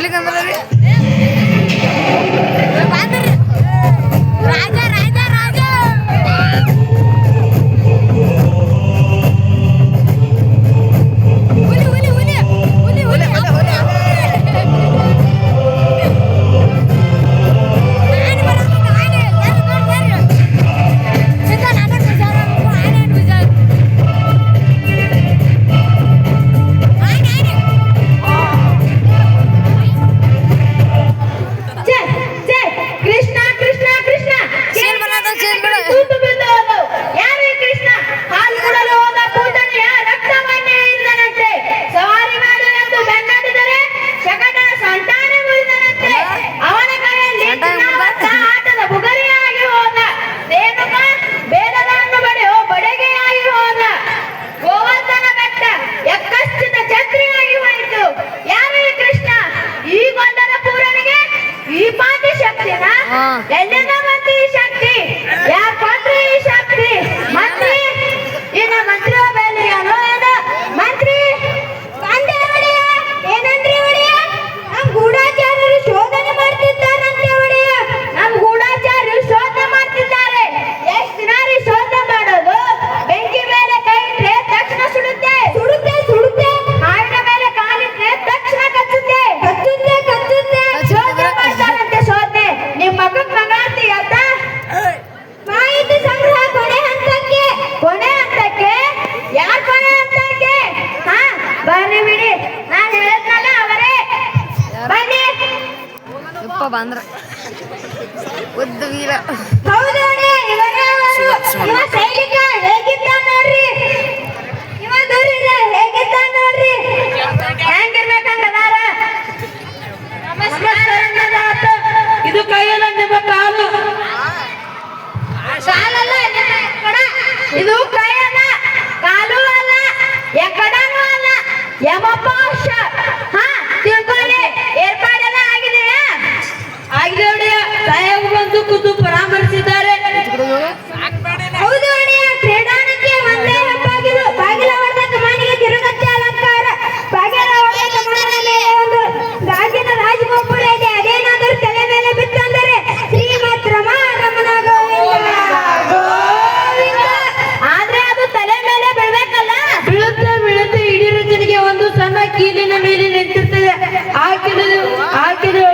ಬರ್ಲಿಕ್ಕೆ ಅಂದ್ರೆ అందరం వద్దు వీళ్ళ ಕೂತು ಪರಾಮರ್ಶಿಸಿದ್ದಾರೆ ಹೌದು ಅಲಂಕಾರ. ಒಂದು ಇದೆ. ಅದೇನಾದರೂ ತಲೆ ಮೇಲೆ ಬಿತ್ತಂದರೆ ಶ್ರೀಮತ್ ರಮಾರಮಣ ಗೋವಿಂದ. ಆದ್ರೆ ಅದು ತಲೆ ಮೇಲೆ ಬೀಳ್ಬೇಕಲ್ಲ? ಬೀಳುತ್ತೆ ಬೀಳುತ್ತೆ. ಇಡೀ ರಚನೆಗೆ ಒಂದು ಸಣ್ಣ ಕೀಲಿನ ಮೇಲೆ ನಿಂತಿರ್ತದೆ. ಆ ಕಿಲು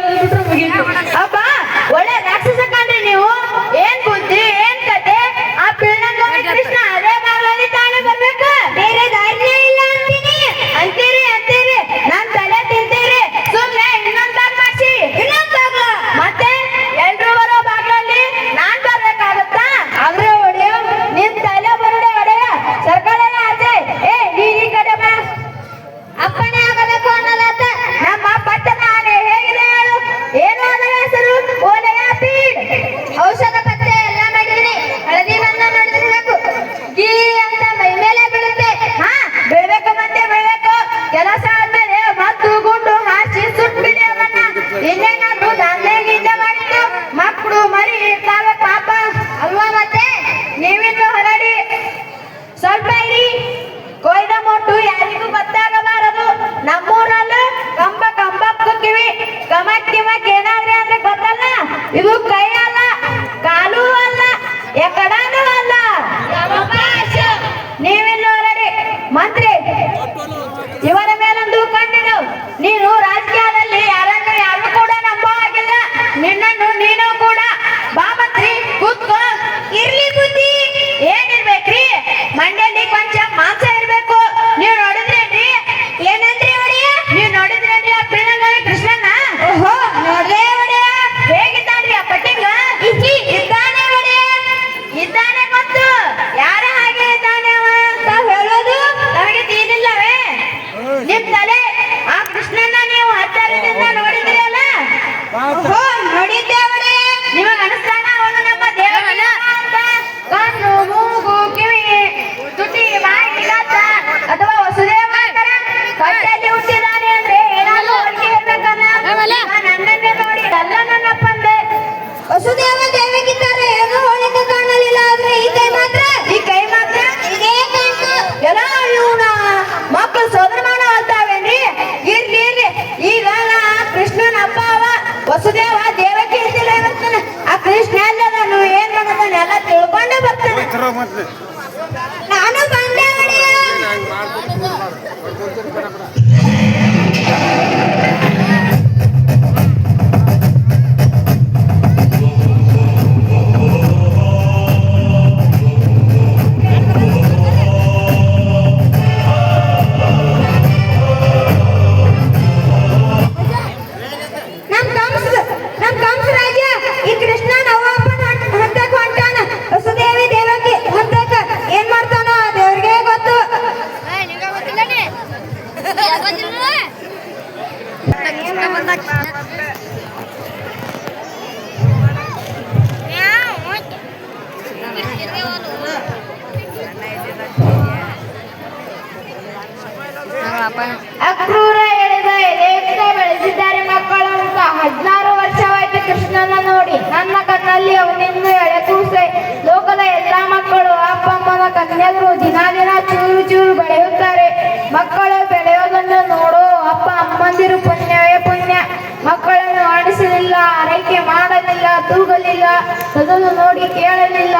ಅಕ್ರೂರ ಎಳೆದ ಎಲೆಯುಕ್ತ ಬೆಳೆಸಿದ್ದಾರೆ ಮಕ್ಕಳು. ಅಂತ ಹದಿನಾರು ವರ್ಷವಾಯ್ತು ಕೃಷ್ಣನ ನೋಡಿ. ನನ್ನ ಕಣ್ಣಲ್ಲಿ ಎಳೆ ಕೂಸೆ ಲೋಕದ ಎಲ್ಲಾ ಮಕ್ಕಳು, ಅಪ್ಪ, ಅಮ್ಮನ ಕನ್ಯರು ದಿನ ದಿನ ಚೂರು ಚೂರು ಬೆಳೆಯುತ್ತಾರೆ. ಮಕ್ಕಳು ಅದನ್ನು ನೋಡಿ ಕೇಳಲಿಲ್ಲ.